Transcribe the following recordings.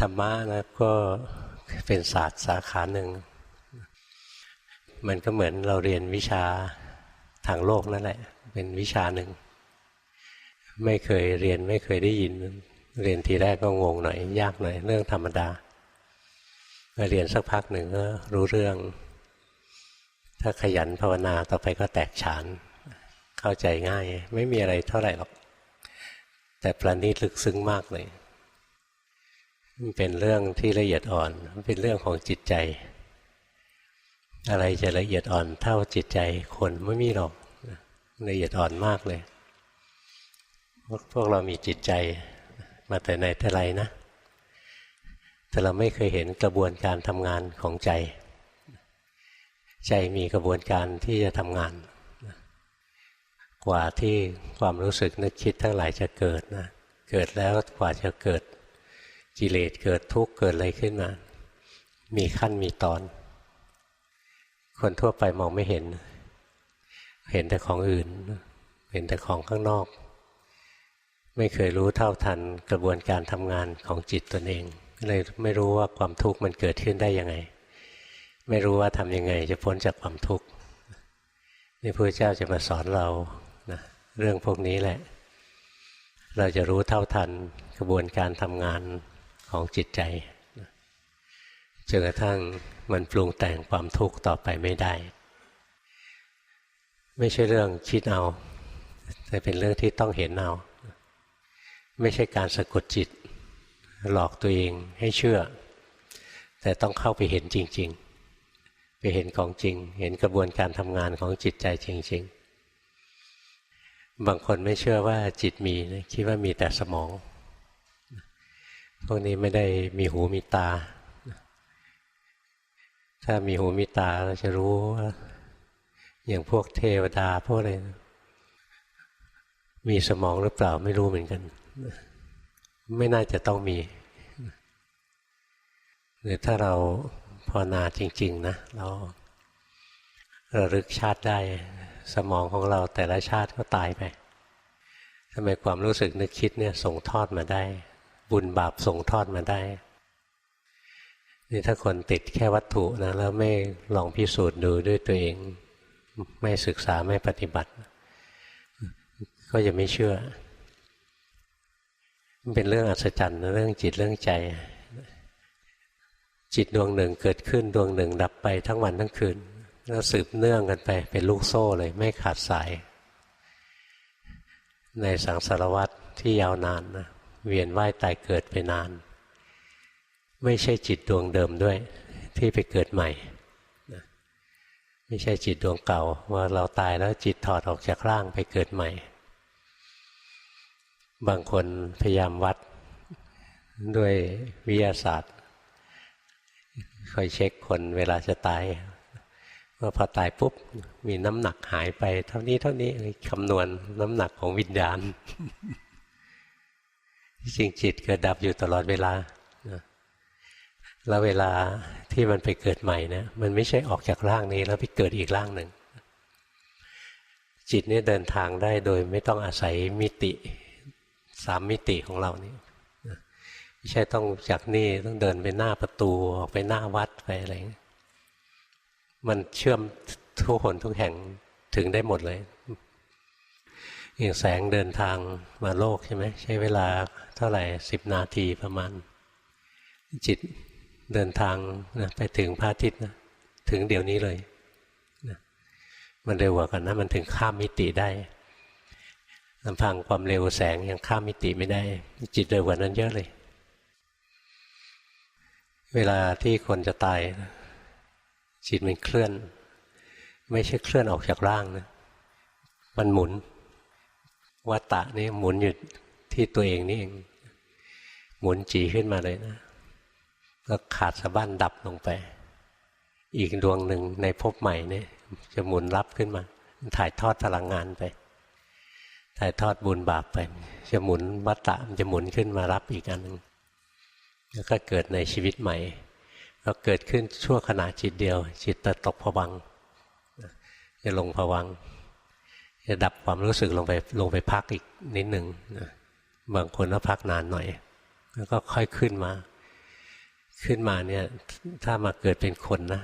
ธรรมะนะก็เป็นศาสตร์สาขาหนึ่ง มันก็เหมือนเราเรียนวิชาทางโลกนั่นแหละ เป็นวิชาหนึ่ง ไม่เคยเรียนไม่เคยได้ยิน เรียนทีแรกก็งงหน่อย ยากหน่อย เรื่องธรรมดามาเรียนสักพักหนึ่งก็รู้เรื่อง ถ้าขยันภาวนาต่อไปก็แตกฉาน เข้าใจง่าย ไม่มีอะไรเท่าไหร่หรอก แต่ประณีตลึกซึ้งมากเลย มันเป็นเรื่องที่ละเอียดอ่อนเป็นเรื่องของจิตใจ อะไรจะละเอียดอ่อนเท่าจิตใจคนไม่มีหรอกละเอียดอ่อนมากเลย พวกเรามีจิตใจ มาแต่ในแต่ไรนะ แต่เราไม่เคยเห็นกระบวนการทำงานของใจ ใจมีกระบวนการที่จะทำงาน กว่าที่ความรู้สึกนึกคิดทั้งหลายจะเกิดนะ เกิดแล้วกว่าจะเกิด กิเลสเกิดทุกข์เกิดอะไรขึ้นมา มีขั้นมีตอน คนทั่วไปมองไม่เห็น เห็นแต่ของอื่น เห็นแต่ของข้างนอก ไม่เคยรู้เท่าทันกระบวนการทำงานของจิตตนเองเลยไม่รู้ว่าความทุกข์มันเกิดขึ้นได้ยังไง ไม่รู้ว่าทำยังไง จะพ้นจากความทุกข์นี่พระเจ้าจะมาสอนเรานะเรื่องพวกนี้แหละ เราจะรู้เท่าทันกระบวนการทำงาน ของจิตใจจนกระทั่งมันปรุงแต่งความทุกข์ต่อไปไม่ได้ ไม่ใช่เรื่องคิดเอา แต่เป็นเรื่องที่ต้องเห็นเอา ไม่ใช่การสะกดจิต หลอกตัวเองให้เชื่อ แต่ต้องเข้าไปเห็นจริง ๆ ไปเห็นของจริง เห็นกระบวนการทำงานของจิตใจจริง ๆ บางคนไม่เชื่อว่าจิตมี คิดว่ามีแต่สมอง พวกนี้ไม่ได้มีหูมีตา ถ้ามีหูมีตาเราจะรู้ว่าอย่างพวกเทวดาพวกอะไรมีสมองหรือเปล่าไม่รู้เหมือนกัน ไม่น่าจะต้องมีหรือถ้าเราภาวนาจริง ๆ นะ เราระลึกชาติได้สมองของเราแต่ละชาติก็ตายไปทำไมความรู้สึกนึกคิดเนี่ยส่งทอดมาได้ บุญบาปส่งทอดมาได้ นี่ถ้าคนติดแค่วัตถุนะแล้วไม่ลองพิสูจน์ดูด้วยตัวเอง ไม่ศึกษาไม่ปฏิบัติ ก็จะไม่เชื่อ มันเป็นเรื่องอัศจรรย์เรื่องจิตเรื่องใจ จิตดวงหนึ่งเกิดขึ้นดวงหนึ่งดับไปทั้งวันทั้งคืนแล้วสืบเนื่องกันไปเป็นลูกโซ่เลย ไม่ขาดสาย ในสังสารวัตรที่ยาวนานนะ เวียนว่ายตายเกิดไปนาน ไม่ใช่จิตดวงเดิมด้วย ที่ไปเกิดใหม่ไม่ใช่จิตดวงเก่า ว่าเราตายแล้วจิตถอดออกจากร่างไปเกิดใหม่ บางคนพยายามวัดด้วยวิทยาศาสตร์คอยเช็คคนเวลาจะตายว่าพอตายปุ๊บ มีน้ำหนักหายไป เท่านี้เท่านี้คำนวณน้ำหนักของวิญญาณ จริงจิตเกิดดับอยู่ตลอดเวลาแล้วเวลาที่มันไปเกิดใหม่นี่ยมันไม่ใช่ออกจากร่างนี้แล้วไปเกิดอีกร่างหนึ่ง จิตนี่เดินทางได้โดยไม่ต้องอาศัยมิติสามมิติของเรานี่ไม่ใช่ต้องจากนี่ต้องเดินไปหน้าประตูออกไปหน้าวัดไปอะไรมันเชื่อมทุกคนทุกแห่งถึงได้หมดเลยอย่างแสงเดินทางมาโลกใช่ไหมใช้เวลา เท่าไหร่สิบนาทีประมาณ จิตเดินทางนะไปถึงพระอาทิตย์นะถึงเดี๋ยวนี้เลยนะมันเร็วกว่ากันนะมันถึงข้ามมิติได้ลำพังความเร็วแสงยังข้ามมิติไม่ได้ จิตเร็วกว่านั้นเยอะเลย เวลาที่คนจะตาย จิตมันเคลื่อน ไม่ใช่เคลื่อนออกจากร่างนะมันหมุนวัตตะนี่หมุนอยู่ที่ตัวเองนี่เอง หมุนจีขึ้นมาเลยนะก็ขาดสะบั้นดับลงไป อีกดวงหนึ่งในภพใหม่นี่จะหมุนรับขึ้นมา ถ่ายทอดพลังงานไป ถ่ายทอดบุญบาปไป จะหมุนวัตตะมันจะหมุนขึ้นมารับอีกอันหนึ่งแล้วก็เกิดในชีวิตใหม่ก็เกิดขึ้นชั่วขณะจิตเดียว จิตตกผวังจะลงผวังจะดับความรู้สึกลงไปลงไปพักอีกนิดหนึ่งบางคนก็พักนานหน่อย แล้วก็ค่อยขึ้นมา ขึ้นมาเนี่ยถ้ามาเกิดเป็นคนนะ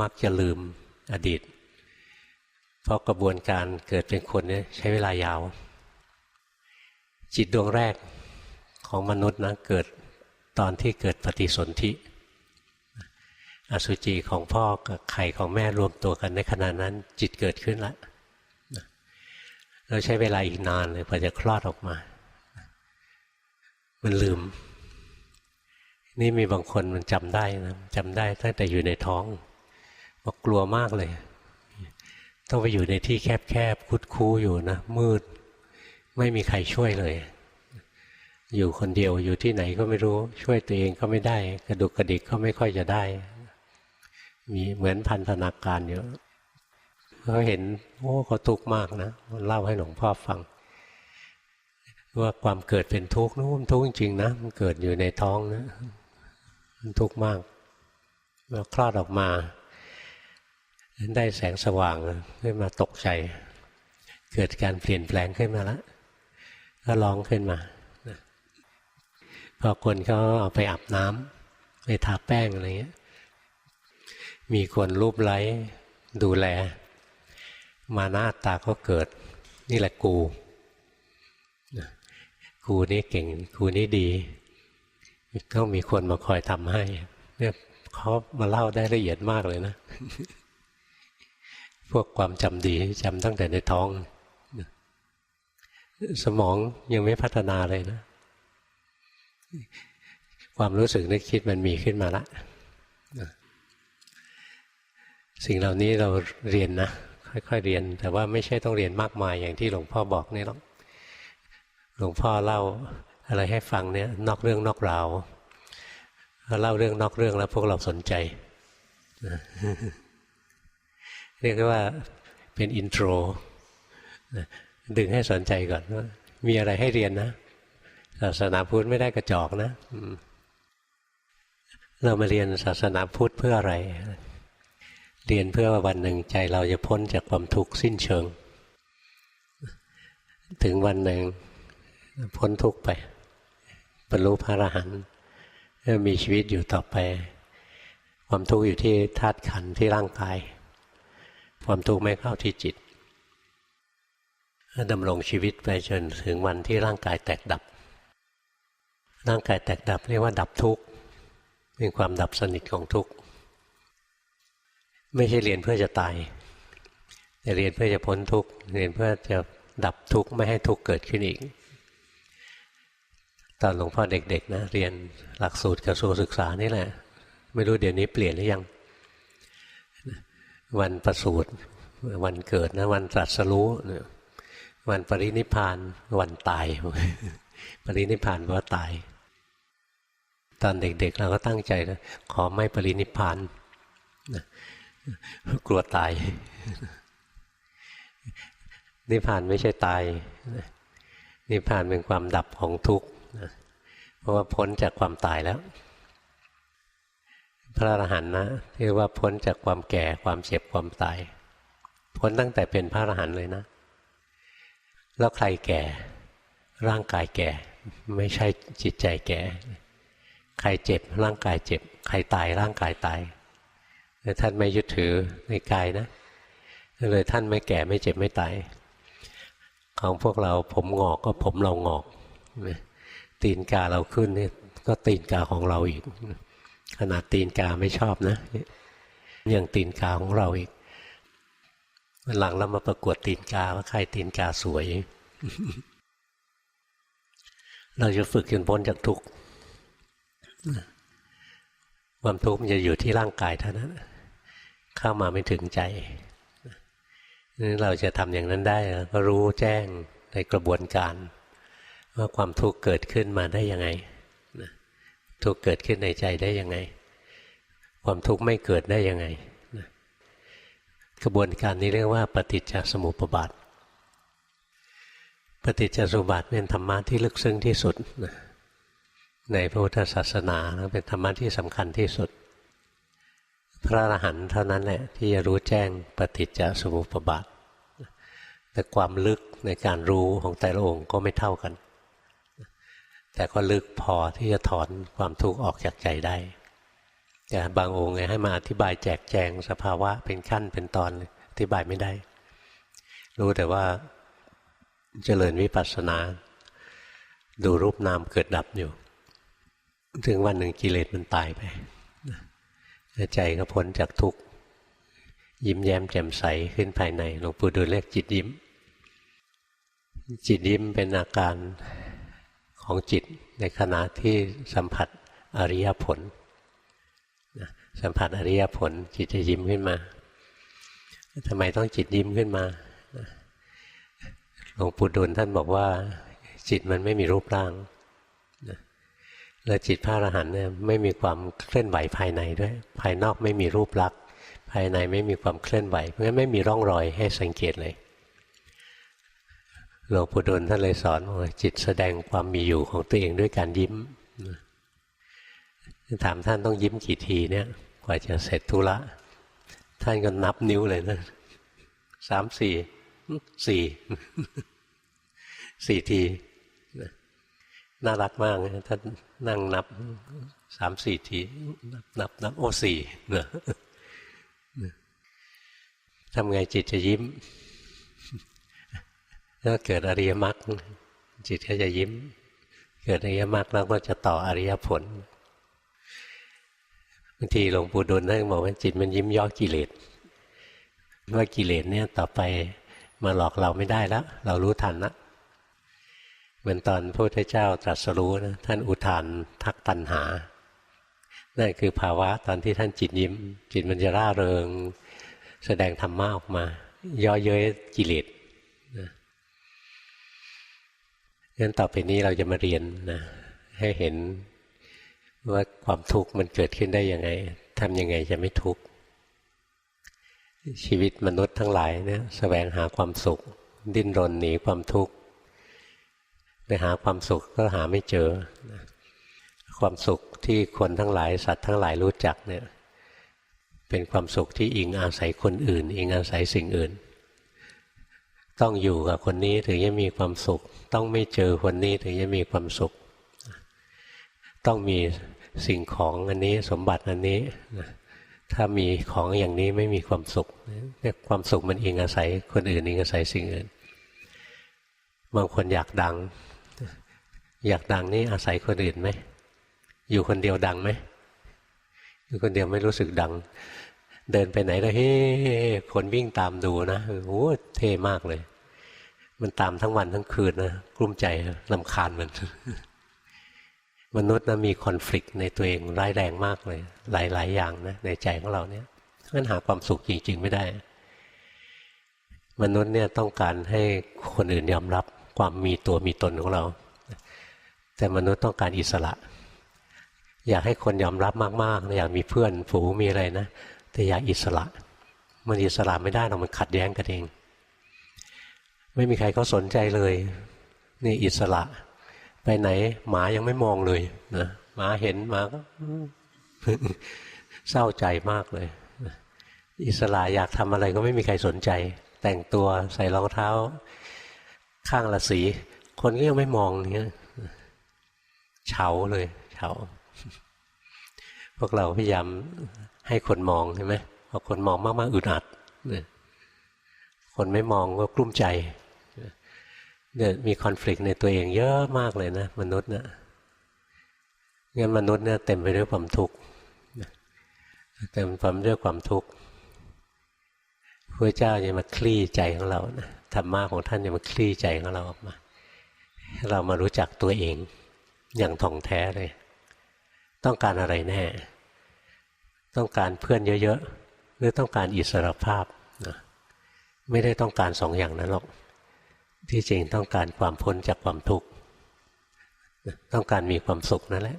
มักจะลืมอดีต เพราะกระบวนการเกิดเป็นคนเนี่ยใช้เวลายาว จิตดวงแรกของมนุษย์นะเกิดตอนที่เกิดปฏิสนธิอสุจิของพ่อกับไข่ของแม่รวมตัวกันในขณะนั้น จิตเกิดขึ้นแล้วเราใช้เวลาอีกนานเลยกว่าจะคลอดออกมา มันลืม นี่มีบางคนมันจำได้นะจำได้ตั้งแต่อยู่ในท้องบอกกลัวมากเลย ต้องไปอยู่ในที่แคบๆคุดคู้อยู่นะ มืด ไม่มีใครช่วยเลย อยู่คนเดียวอยู่ที่ไหนก็ไม่รู้ช่วยตัวเองก็ไม่ได้ กระดุกกระดิกก็ไม่ค่อยจะได้ มีเหมือนพันธนาการเยอะเขาเห็นโอ้เขาทุกข์มากนะเล่าให้หลวงพ่อฟังว่าความเกิดเป็นทุกข์นู้นทุกข์จริงๆนะมันเกิดอยู่ในท้องนะ ทุกข์มากแล้วคลอดออกมา ได้แสงสว่างขึ้นมาตกใจ เกิดการเปลี่ยนแปลงขึ้นมาแล้วก็ร้องขึ้นมาพอคนเขาเอาไปอาบน้ำไปทาแป้งอะไรเงี้ยมีคนรูปไล้ดูแล มาหน้าตาก็เกิด นี่แหละกู กูนี่เก่ง กูนี่ดี ต้องมีคนมาคอยทำให้ เนี่ยเขามาเล่าได้ละเอียดมากเลยนะ พวกความจำดีจำตั้งแต่ในท้อง สมองยังไม่พัฒนาเลยนะ ความรู้สึกนึกคิดมันมีขึ้นมาละสิ่งเหล่านี้เราเรียนนะ ค่อยๆเรียน แต่ว่าไม่ใช่ต้องเรียนมากมายอย่างที่หลวงพ่อบอกนี่หรอกหลวงพ่อเล่า อะไรให้ฟังเนี่ยนอกเรื่องนอกราวเล่าเรื่องนอกเรื่องแล้วพวกเราสนใจ เรียกว่าเป็นอินโทรดึงให้สนใจก่อนว่ามีอะไรให้เรียนนะศาสนาพุทธไม่ได้กระจอกนะเรามาเรียนศาสนาพุทธเพื่ออะไร เรียนเพื่อว่าวันหนึ่งใจเราจะพ้นจากความทุกข์สิ้นเชิง ถึงวันหนึ่งพ้นทุกข์ไป บรรลุพระอรหันต์มีชีวิตอยู่ต่อไป ความทุกข์อยู่ที่ธาตุขันธ์ที่ร่างกาย ความทุกข์ไม่เข้าที่จิตดำรงชีวิตไปจนถึงวันที่ร่างกายแตกดับ ร่างกายแตกดับเรียกว่าดับทุกข์เป็นความดับสนิทของทุกข์ไม่ใช่เรียนเพื่อจะตาย แต่เรียนเพื่อจะพ้นทุกข์เรียนเพื่อจะดับทุกข์ไม่ให้ทุกข์เกิดขึ้นอีก ตอนหลวงพ่อเด็กๆนะเรียนหลักสูตรกระทรวงศึกษานี่แหละ ไม่รู้เดี๋ยวนี้เปลี่ยนหรือยัง วันประสูติวันเกิดนะ วันตรัสรู้วันปรินิพานวันตาย ปรินิพานว่าตาย ตอนเด็กๆ เราก็ตั้งใจนะขอไม่ปรินิพานกลัวตาย นิพพานไม่ใช่ตายนิพพานเป็นความดับของทุกข์ เพราะว่าพ้นจากความตายแล้ว พระอรหันต์นะเรียกว่าพ้นจากความแก่ความเจ็บความตาย พ้นตั้งแต่เป็นพระอรหันต์เลยนะ แล้วใครแก่ ร่างกายแก่ ไม่ใช่จิตใจแก่ ใครเจ็บร่างกายเจ็บ ใครตายร่างกายตายแต่ท่านไม่ยึดถือในกายนะเลยท่านไม่แก่ไม่เจ็บไม่ตายของพวกเราผมงอกก็ผมเรางอก ตีนกาเราขึ้นเนี่ยก็ตีนกาของเราอีก ขนาดตีนกาไม่ชอบนะยังตีนกาของเราอีกวันหลังเรามาประกวดตีนกาว่าใครตีนกาสวย เราจะฝึกจนพ้นจากทุกข์ความทุกข์มันจะอยู่ที่ร่างกายเท่านั้น เข้ามาไม่ถึงใจนี่เราจะทำอย่างนั้นได้ก็รู้แจ้งในกระบวนการ ว่าความทุกข์เกิดขึ้นมาได้ยังไงทุกข์เกิดขึ้นในใจได้ยังไง ความทุกข์ไม่เกิดได้ยังไงกระบวนการนี้เรียกว่า ปฏิจจสมุปบาทปฏิจจสมุปบาทเป็นธรรมะที่ลึกซึ้งที่สุดในพระพุทธศาสนาเป็นธรรมะที่สำคัญที่สุด พระอรหันต์เท่านั้นแหละที่จะรู้แจ้งปฏิจจสมุปบาทแต่ความลึกในการรู้ของแต่ละองค์ก็ไม่เท่ากัน แต่ก็ลึกพอที่จะถอนความทุกข์ออกจากใจได้แต่บางองค์ให้มาอธิบายแจกแจงสภาวะเป็นขั้นเป็นตอนอธิบายไม่ได้ รู้แต่ว่าเจริญวิปัสสนา ดูรูปนามเกิดดับอยู่ ถึงวันหนึ่งกิเลสมันตายไปใจก็พ้นจากทุกข์ยิ้มแย้มแจ่มใสขึ้นภายในหลวงปู่ดูลเรียกจิตยิ้ม จิตยิ้มเป็นอาการ ของจิตในขณะที่สัมผัสอริยผลสัมผัสอริยผลจิตจะยิ้มขึ้นมาทำไมต้องจิตยิ้มขึ้นมาหลวงปู่ดูลท่านบอกว่า จิตมันไม่มีรูปร่างแล้วจิตพระอรหันต์เนี่ยไม่มีความเคลื่อนไหวภายในด้วย ภายนอกไม่มีรูปลักษณ์ภายในไม่มีความเคลื่อนไหว เพราะงั้นไม่มีร่องรอยให้สังเกตเลย หลวงปู่ดูลท่านเลยสอนว่าจิตแสดงความมีอยู่ของตัวเองด้วยการยิ้มถามท่านต้องยิ้มกี่ทีเนี่ย กว่าจะเสร็จธุระท่านก็นับนิ้วเลยนะสามสี่สี่สี่ทีน่ารักมากนะท่านนั่งนับสามสี่ที นับนับนับโอ้สี่นะทำไงจิตจะยิ้ม ถ้าเกิดอริยมรรคจิตก็จะยิ้ม เกิดอริยมรรคแล้วก็จะต่ออริยผลบางทีหลวงปู่ดูลท่านบอกว่าจิตมันยิ้มย่อกิเลสว่ากิเลสเนี่ยต่อไปมาหลอกเราไม่ได้แล้ว เรารู้ทันล้วเหมือนตอนพระพุทธเจ้าตรัสรู้นะท่านอุทานทักตัณหา นั่นคือภาวะตอนที่ท่านจิตยิ้ม จิตมันจะร่าเริง แสดงธรรมะออกมา ย่อเย้ยกิเลสนะ งั้นต่อไปนี้เราจะมาเรียนนะให้เห็นว่าความทุกข์มันเกิดขึ้นได้ยังไงทำยังไงจะไม่ทุกข์ชีวิตมนุษย์ทั้งหลายเนี่ยสแสวงหาความสุข ดิ้นรนหนีความทุกข์ไปหาความสุขก็หาไม่เจอ ความสุขที่คนทั้งหลายสัตว์ทั้งหลายรู้จักเนี่ยเป็นความสุขที่อิงอาศัยคนอื่น อิงอาศัยสิ่งอื่น ต้องอยู่กับคนนี้ถึงจะมีความสุข ต้องไม่เจอคนนี้ถึงจะมีความสุข ต้องมีสิ่งของอันนี้สมบัติอันนี้ถ้ามีของอย่างนี้ไม่มีความสุขเนี่ยความสุขมันอิงอาศัยคนอื่นอิงอาศัยสิ่งอื่น บางคนอยากดัง อยากดังนี่อาศัยคนอื่นไหมอยู่คนเดียวดังไหมอยู่คนเดียวไม่รู้สึกดัง เดินไปไหนแล้วเฮ้คนวิ่งตามดูนะโอ้เท่มากเลย มันตามทั้งวันทั้งคืนนะกลุ้มใจลำคาญมัน มนุษย์นะมีคอน FLICT ในตัวเองร้ายแรงมากเลย หลาย ๆ อย่างนะในใจของเราเนี่ยมันหาความสุขจริง ๆ ไม่ได้ มนุษย์เนี่ยต้องการให้คนอื่นยอมรับความมีตัวมีตนของเรา แต่มนุษย์ต้องการอิสระ อยากให้คนยอมรับมากๆอยากมีเพื่อนฝูงมีอะไรนะแต่อยากอิสระ มันอิสระไม่ได้เรามันขัดแย้งกันเอง ไม่มีใครเขาสนใจเลย นี่อิสระ ไปไหน หมายังไม่มองเลยนะหมาเห็นหมาก็เศร้าใจมากเลย อิสระอยากทำอะไรก็ไม่มีใครสนใจ แต่งตัวใส่รองเท้า ข้างละสี คนก็ยังไม่มองเนี้ยเฉาเลยเฉาพวกเราพยายามให้คนมองใช่ไหมพอคนมองมากๆอึดอัดคนไม่มองก็กลุ้มใจ เนี่ยมีคอน FLICT ในตัวเองเยอะมากเลยนะ มนุษย์เนะงั้นมนุษย์เนี่ยเต็มไปด้วยความทุกข์เต็มไปด้วยความทุกข์พระเจ้าจะมาคลี่ใจของเรานะธรรมะของท่านจะมาคลี่ใจของเราออกมาให้เรามารู้จักตัวเอง อย่างท่องแท้เลย ต้องการอะไรแน่ ต้องการเพื่อนเยอะๆหรือต้องการอิสรภาพนะไม่ได้ต้องการสองอย่างนั้นหรอก ที่จริงต้องการความพ้นจากความทุกข์ต้องการมีความสุขนั่นแหละ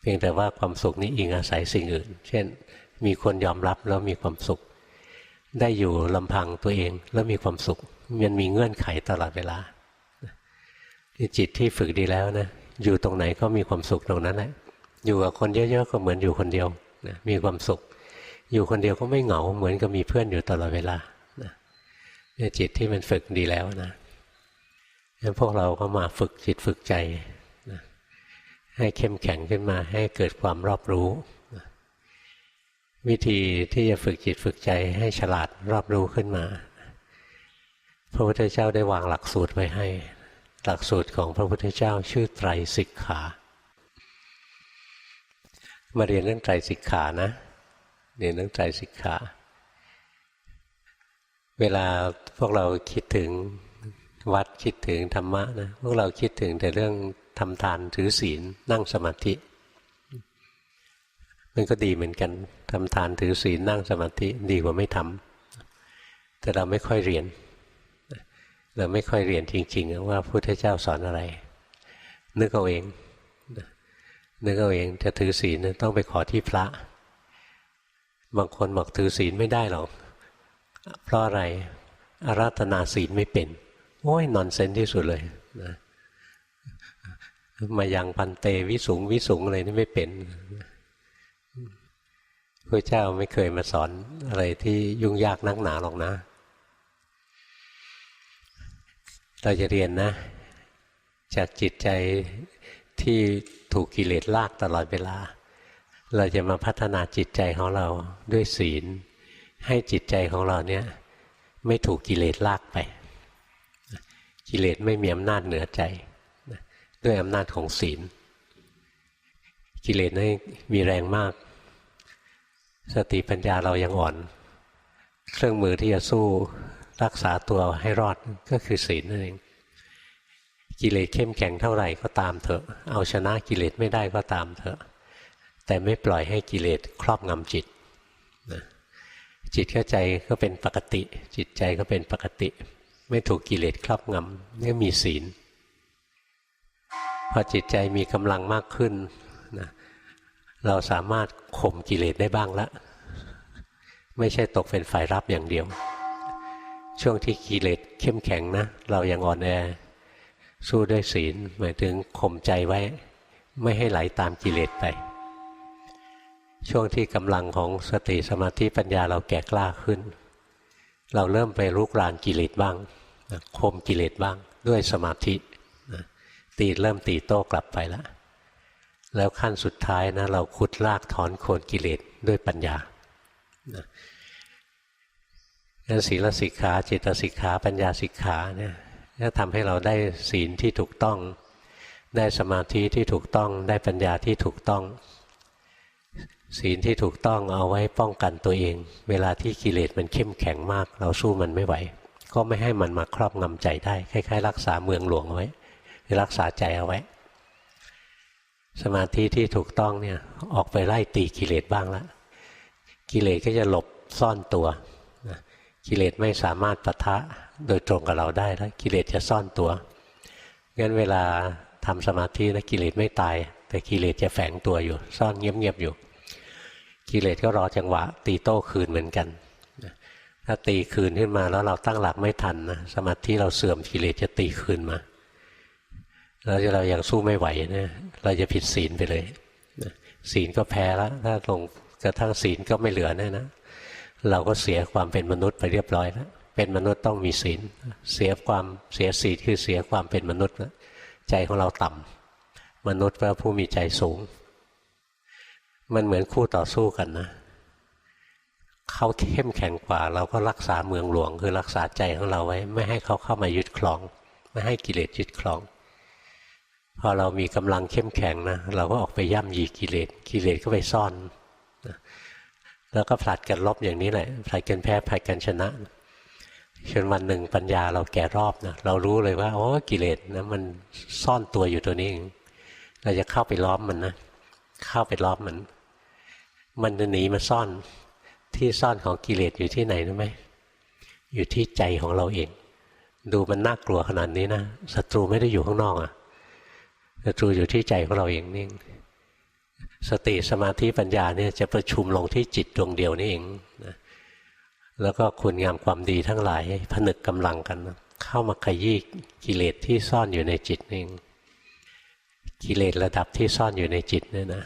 เพียงแต่ว่าความสุขนี้อิงอาศัยสิ่งอื่น เช่น มีคนยอมรับแล้วมีความสุข ได้อยู่ลำพังตัวเองแล้วมีความสุข มันมีเงื่อนไขตลอดเวลาจิตที่ฝึกดีแล้วนะอยู่ตรงไหนก็มีความสุขตรงนั้นแหละอยู่กับคนเยอะๆก็เหมือนอยู่คนเดียวนะมีความสุข อยู่คนเดียวก็ไม่เหงาเหมือนกับมีเพื่อนอยู่ตลอดเวลา เนี่ยจิตที่มันฝึกดีแล้วนะงั้นพวกเราก็มาฝึกจิตฝึกใจนะให้เข้มแข็งขึ้นมาให้เกิดความรอบรู้วิธีที่จะฝึกจิตฝึกใจให้ฉลาดรอบรู้ขึ้นมา พระพุทธเจ้าได้วางหลักสูตรไว้ให้ หลักสูตรของพระพุทธเจ้าชื่อไตรสิกขามาเรียนเรื่องไตรสิกขานะเรียนเรื่องไตรสิกขา เวลาพวกเราคิดถึงวัดคิดถึงธรรมะนะพวกเราคิดถึงแต่เรื่องทำทานถือศีลนั่งสมาธิ มันก็ดีเหมือนกันทำทานถือศีลนั่งสมาธิดีกว่าไม่ทำแต่เราไม่ค่อยเรียน เราไม่ค่อยเรียนจริง ๆ ว่าพุทธเจ้าสอนอะไร นึกเอาเองนึกเอาเองจะถือศีลต้องไปขอที่พระ บางคนบอกถือศีลไม่ได้หรอก เพราะอะไรอาราธนาศีลไม่เป็น โอ้ยนอนเซนที่สุดเลยนะมายังพันเตวิสุงวิสุงอะไรนี่ไม่เป็นพระเจ้าไม่เคยมาสอนอะไรที่ยุ่งยากนักหนาหรอกนะ เราจะเรียนนะ จากจิตใจที่ถูกกิเลสลากตลอดเวลา เราจะมาพัฒนาจิตใจของเราด้วยศีล ให้จิตใจของเราเนี่ยไม่ถูกกิเลสลากไป กิเลสไม่มีอำนาจเหนือใจ ด้วยอำนาจของศีล กิเลสนี่มีแรงมาก สติปัญญาเรายังอ่อน เครื่องมือที่จะสู้รักษาตัวให้รอดก็คือศีลนั่นเองกิเลสเข้มแข็งเท่าไหร่ก็ตามเถอะ เอาชนะกิเลสไม่ได้ก็ตามเถอะ แต่ไม่ปล่อยให้กิเลสครอบงำจิต จิตเข้าใจก็เป็นปกติ จิตใจก็เป็นปกติ ไม่ถูกกิเลสครอบงำนี่มีศีล พอจิตใจมีกำลังมากขึ้นนะเราสามารถข่มกิเลสได้บ้างละ ไม่ใช่ตกเป็นฝ่ายรับอย่างเดียว ช่วงที่กิเลสเข้มแข็งนะ เรายังอ่อนแอสู้ด้วยศีลหมายถึงข่มใจไว้ ไม่ให้ไหลาตามกิเลสไป ช่วงที่กำลังของสติสมาธิปัญญาเราแก่กล้าขึ้น เราเริ่มไปรุกรานกิเลสบ้างข่มกิเลสบ้างด้วยสมาธิตีเริ่มตีโต้กลับไปแล้วแล้วขั้นสุดท้ายนะเราขุดลากถอนโคนกิเลสด้วยปัญญางั้นศีลสิกขาจิตสิกขาปัญญาสิกขาเนี่ยจะทำให้เราได้ศีลที่ถูกต้อง ได้สมาธิที่ถูกต้อง ได้ปัญญาที่ถูกต้อง ศีลที่ถูกต้องเอาไว้ป้องกันตัวเอง เวลาที่กิเลสมันเข้มแข็งมาก เราสู้มันไม่ไหว ก็ไม่ให้มันมาครอบงำใจได้คล้ายๆ รักษาเมืองหลวงเอาไว้รักษาใจเอาไว้ สมาธิที่ถูกต้องเนี่ยออกไปไล่ตีกิเลสบ้างละกิเลสก็จะหลบซ่อนตัวกิเลสไม่สามารถปะทะโดยตรงกับเราได้แล้วกิเลสจะซ่อนตัวงั้นเวลาทำสมาธินะกิเลสไม่ตาย แต่กิเลสจะแฝงตัวอยู่ ซ่อนเงียบๆอยู่ กิเลสก็รอจังหวะ ตีโต้คืนเหมือนกัน ถ้าตีคืนขึ้นมาแล้วเราตั้งหลักไม่ทันนะสมาธิเราเสื่อมกิเลสจะตีคืนมาแล้วเรายังสู้ไม่ไหวเนี่ยเราจะผิดศีลไปเลยศีลก็แพ้แล้วถ้าลงกระทั่งศีลก็ไม่เหลือแน่นะ เราก็เสียความเป็นมนุษย์ไปเรียบร้อยแล้วเป็นมนุษย์ต้องมีศีลเสียความเสียศีลคือเสียความเป็นมนุษย์แล้วใจของเราต่ำมนุษย์ว่าผู้มีใจสูง มันเหมือนคู่ต่อสู้กันนะเขาเข้มแข็งกว่า เราก็รักษาเมืองหลวง คือรักษาใจของเราไว้ ไม่ให้เขาเข้ามายึดครอง ไม่ให้กิเลสยึดครอง พอเรามีกำลังเข้มแข็งนะเราก็ออกไปย่ำยีกิเลสกิเลสก็ไปซ่อนนะแล้วก็ผลัดกันลบอย่างนี้แหละผลัดกันแพ้ผลัดกันชนะจนวันหนึ่งปัญญาเราแก่รอบนะเรารู้เลยว่าโอ้กิเลสนะมันซ่อนตัวอยู่ตัวนี้เองเราจะเข้าไปล้อมมันนะเข้าไปล้อมมัน มันจะหนีมาซ่อนที่ซ่อนของกิเลสอยู่ที่ไหนรู้ไหมอยู่ที่ใจของเราเอง ดูมันน่ากลัวขนาดนี้นะศัตรูไม่ได้อยู่ข้างนอกอะ่ะศัตรูอยู่ที่ใจของเราเองนี่สติสมาธิปัญญาเนี่ยจะประชุมลงที่จิตดวงเดียวนี่เองนะแล้วก็คุณงามความดีทั้งหลายผนึกกำลังกัน เข้ามาขยี้กิเลสที่ซ่อนอยู่ในจิตเองกิเลสระดับที่ซ่อนอยู่ในจิตเนี่ยนะ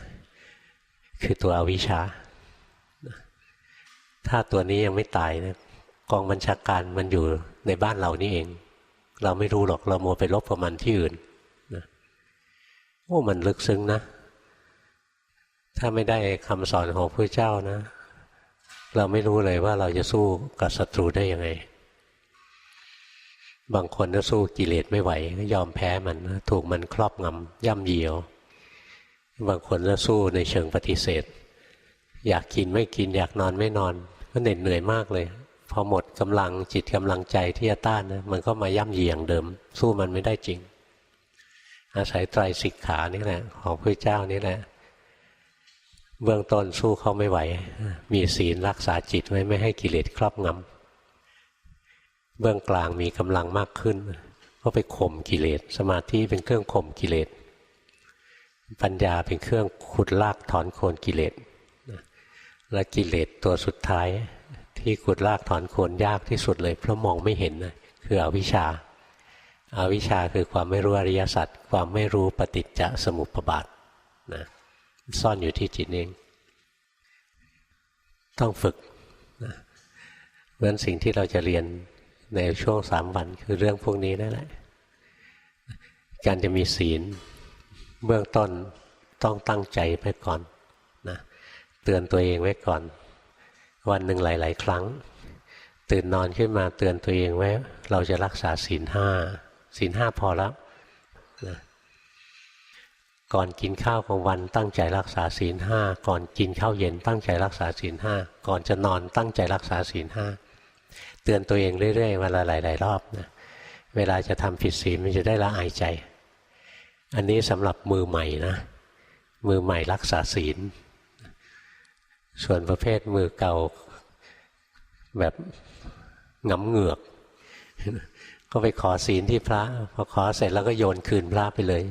คือตัวอวิชชา ถ้าตัวนี้ยังไม่ตายนะกองบัญชาการมันอยู่ในบ้านเรานี่เอง เราไม่รู้หรอกเราโมไปลบกับมันที่อื่นโอ้มันลึกซึ้งนะ ถ้าไม่ได้คำสอนของพระเจ้านะ เราไม่รู้เลยว่าเราจะสู้กับศัตรูได้ยังไง บางคนก็สู้กิเลสไม่ไหวก็ยอมแพ้มันถูกมันครอบงำย่ำเยียว บางคนก็สู้ในเชิงปฏิเสธ อยากกินไม่กิน อยากนอนไม่นอน ก็เหน็ดเหนื่อยมากเลย พอหมดกำลังจิตกำลังใจที่จะต้านนะมันก็มาย่ำยีอย่างเดิม สู้มันไม่ได้จริง อาศัยไตรสิกขานี่แหละของพระเจ้านี่แหละ เบื้องต้นสู้เขาไม่ไหว มีศีลรักษาจิตไว้ไม่ให้กิเลสครอบงำเบื้องกลางมีกำลังมากขึ้น ก็ไปข่มกิเลส สมาธิเป็นเครื่องข่มกิเลส ปัญญาเป็นเครื่องขุดลากถอนโคนกิเลสและกิเลสตัวสุดท้ายที่ขุดลากถอนโคนยากที่สุดเลย เพราะมองไม่เห็นนะคืออวิชชาอาวิชชาคือความไม่รู้อริยสัจความไม่รู้ปฏิจจสมุปบาทนะซ่อนอยู่ที่จิตเอง ต้องฝึกนะเพราะสิ่งที่เราจะเรียนในช่วงสามวันคือเรื่องพวกนี้นั่นแหละ การจะมีศีล เบื้องต้นต้องตั้งใจไว้ก่อนนะเตือนตัวเองไว้ก่อน วันหนึ่งหลาย ๆ ครั้ง ตื่นนอนขึ้นมาเตือนตัวเองไว้ เราจะรักษาศีลห้าศีลห้าพอแล้วนะก่อนกินข้าวของวันตั้งใจรักษาศีลห้าก่อนกินข้าวเย็นตั้งใจรักษาศีลห้าก่อนจะนอนตั้งใจรักษาศีลห้าเตือนตัวเองเรื่อยๆเวลาหลาย ๆ รอบนะเวลาจะทำผิดศีลมันจะได้ละอายใจ อันนี้สำหรับมือใหม่นะ มือใหม่รักษาศีล ส่วนประเภทมือเก่าแบบงำเหงือก ก็ไปขอศีลที่พระ พอขอเสร็จแล้วก็โยนคืนพระไปเลย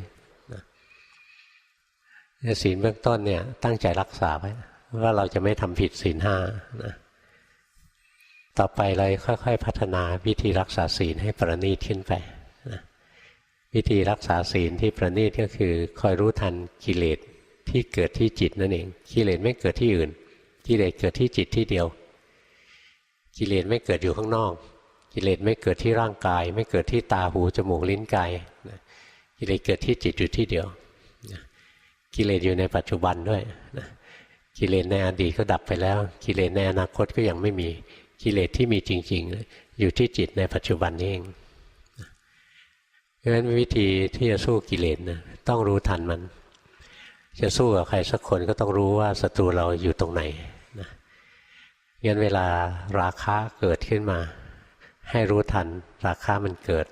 ศีลเบื้องต้นเนี่ยตั้งใจรักษาไว้ว่าเราจะไม่ทำผิดศีลห้านะต่อไปเราค่อย ๆ พัฒนาวิธีรักษาศีลให้ประณีตขึ้นไป วิธีรักษาศีลที่ประณีตก็คือคอยรู้ทันกิเลสที่เกิดที่จิตนั่นเองกิเลสไม่เกิดที่อื่น กิเลสเกิดที่จิตที่เดียว กิเลสไม่เกิดอยู่ข้างนอก กิเลสไม่เกิดที่ร่างกาย ไม่เกิดที่ตาหูจมูกลิ้นกายกิเลสเกิดที่จิตอยู่ที่เดียวกิเลสอยู่ในปัจจุบันด้วยนะกิเลสในอดีตก็ดับไปแล้ว กิเลสในอนาคตก็ยังไม่มีกิเลสที่มีจริง ๆ อยู่ที่จิตในปัจจุบันนี้เอง เพราะฉะนั้นวิธีที่จะสู้กิเลสนะต้องรู้ทันมัน จะสู้กับใครสักคนก็ต้องรู้ว่าศัตรูเราอยู่ตรงไหนนะงั้นเวลาราคะเกิดขึ้นมา ให้รู้ทัน ราคะมันเกิด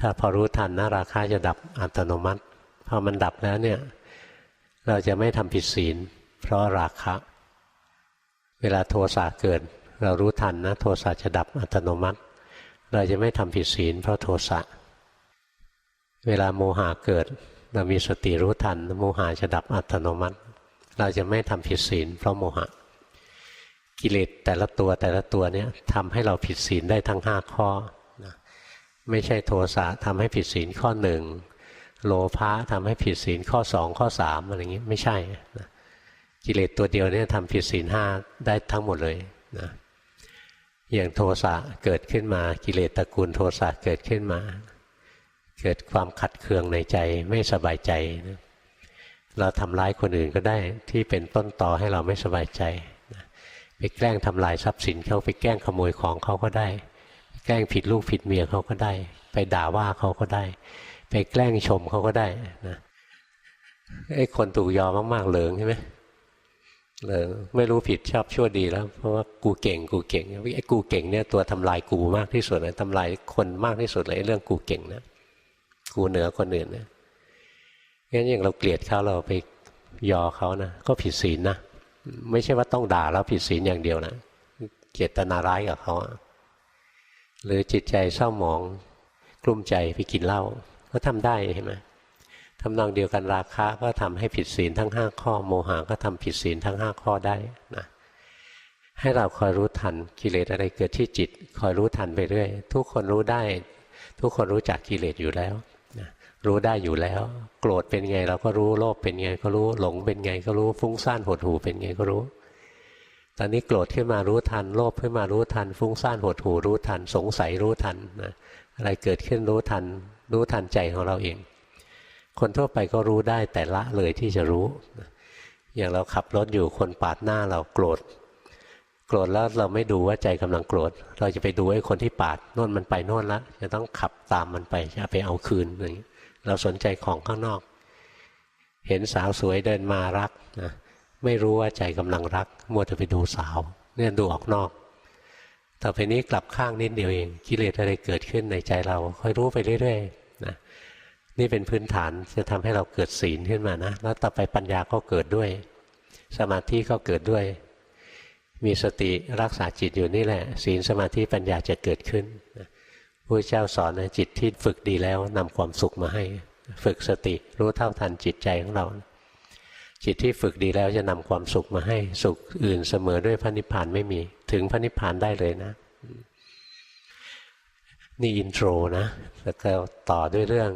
ถ้าพอรู้ทันนะราคะจะดับอัตโนมัติพอมันดับแล้วเนี่ยเราจะไม่ทำผิดศีล เพราะราคะ เวลาโทสะเกิด เรารู้ทันนะ โทสะจะดับอัตโนมัติ เราจะไม่ทำผิดศีล เพราะโทสะ เวลาโมหะเกิด เรามีสติรู้ทัน โมหะจะดับอัตโนมัติ เราจะไม่ทำผิดศีล เพราะโมหะ กิเลสแต่ละตัวแต่ละตัวเนี่ยทำให้เราผิดศีลได้ทั้งห้าข้อนะไม่ใช่โทสะทำให้ผิดศีลข้อหนึ่งโลภะทำให้ผิดศีลข้อสองข้อสามอะไรอย่างนี้ไม่ใช่นะกิเลสตัวเดียวเนี่ยทำผิดศีลห้าได้ทั้งหมดเลยนะอย่างโทสะเกิดขึ้นมากิเลสตระกูลโทสะเกิดขึ้นมา เกิดความขัดเคืองในใจไม่สบายใจนะเราทำร้ายคนอื่นก็ได้ที่เป็นต้นต่อให้เราไม่สบายใจนะไปแกล้งทำลายทรัพย์สินเขาไปแกล้งขโมยของเขาก็ได้ แกล้งผิดลูกผิดเมียเขาก็ได้ ไปด่าว่าเขาก็ได้ ไปแกล้งชมเขาก็ได้นะไอ้คนถูกยอมมากๆเหลิงใช่ไหมเหลิงไม่รู้ผิดชอบชั่วดีแล้ว เพราะว่ากูเก่งกูเก่งไอ้กูเก่งเนี่ยตัวทำลายกูมากที่สุดเลยทำลายคนมากที่สุดเลยเรื่องกูเก่งนะ กูเหนือคนอื่นนะงั้นอย่างเราเกลียดเขาเราไปยอเขานะก็ผิดศีลนะไม่ใช่ว่าต้องด่าแล้วผิดศีลอย่างเดียวนะเจตนาร้ายกับเขาหรือจิตใจเศร้าหมองกลุ้มใจไปกินเหล้าก็ทำได้เห็นไหมทำนองเดียวกันราคะก็ทำให้ผิดศีลทั้งห้าข้อ โมหะก็ทำผิดศีลทั้งห้าข้อได้นะให้เราคอยรู้ทันกิเลสอะไรเกิดที่จิต คอยรู้ทันไปเรื่อย ทุกคนรู้ได้ ทุกคนรู้จักกิเลสอยู่แล้ว รู้ได้อยู่แล้ว โกรธเป็นไงเราก็รู้โลภเป็นไงก็รู้หลงเป็นไงก็รู้ฟุ้งซ่านหดหู่เป็นไงก็รู้ ตอนนี้โกรธขึ้นมารู้ทัน โลภขึ้นมารู้ทัน ฟุ้งซ่านหดหู่รู้ทัน สงสัยรู้ทันนะอะไรเกิดขึ้นรู้ทัน รู้ทันใจของเราเอง คนทั่วไปก็รู้ได้แต่ละเลยที่จะรู้ อย่างเราขับรถอยู่คนปาดหน้าเราโกรธโกรธแล้วเราไม่ดูว่าใจกำลังโกรธ เราจะไปดูไอ้คนที่ปาดโน่นมันไปโน่นละจะต้องขับตามมันไปจะไปเอาคืนอย่างนี้ เราสนใจของข้างนอก เห็นสาวสวยเดินมารักนะไม่รู้ว่าใจกำลังรัก มัวแต่ไปดูสาว เนี่ยดูออกนอก ต่อไปนี้กลับข้างนิดเดียวเองกิเลสอะไรเกิดขึ้นในใจเราค่อยรู้ไปเรื่อยๆนะนี่เป็นพื้นฐานจะทำให้เราเกิดศีลขึ้นมานะแล้วต่อไปปัญญาก็เกิดด้วย สมาธิก็เกิดด้วย มีสติรักษาจิตอยู่นี่แหละ ศีลสมาธิปัญญาจะเกิดขึ้นนะ พระเจ้าสอนนะจิตที่ฝึกดีแล้วนำความสุขมาให้ ฝึกสติรู้เท่าทันจิตใจของเรา จิตที่ฝึกดีแล้วจะนำความสุขมาให้สุขอื่นเสมอด้วยพระนิพพานไม่มี ถึงพระนิพพานได้เลยนะ นี่อินโทรนะแล้วก็ต่อด้วยเรื่อง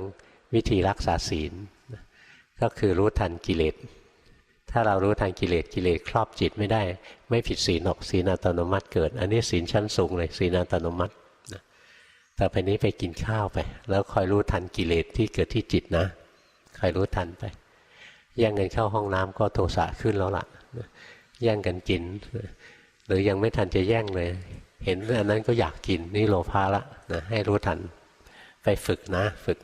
วิธีรักษาศีล ก็คือรู้ทันกิเลสถ้าเรารู้ทันกิเลสกิเลสครอบจิตไม่ได้ ไม่ผิดศีลหรอกศีลอัตโนมัติเกิด อันนี้ศีลชั้นสูงเลยศีลอัตโนมัติ ต่อไปนี้ไปกินข้าวไป แล้วคอยรู้ทันกิเลสที่เกิดที่จิตนะคอยรู้ทันไป แย่งกันเข้าห้องน้ำก็โทสะขึ้นแล้วล่ะแย่งกันกิน หรือยังไม่ทันจะแย่งเลย เห็นอันนั้นก็อยากกินนี่โลภะละนะให้รู้ทัน ไปฝึกนะ ฝึก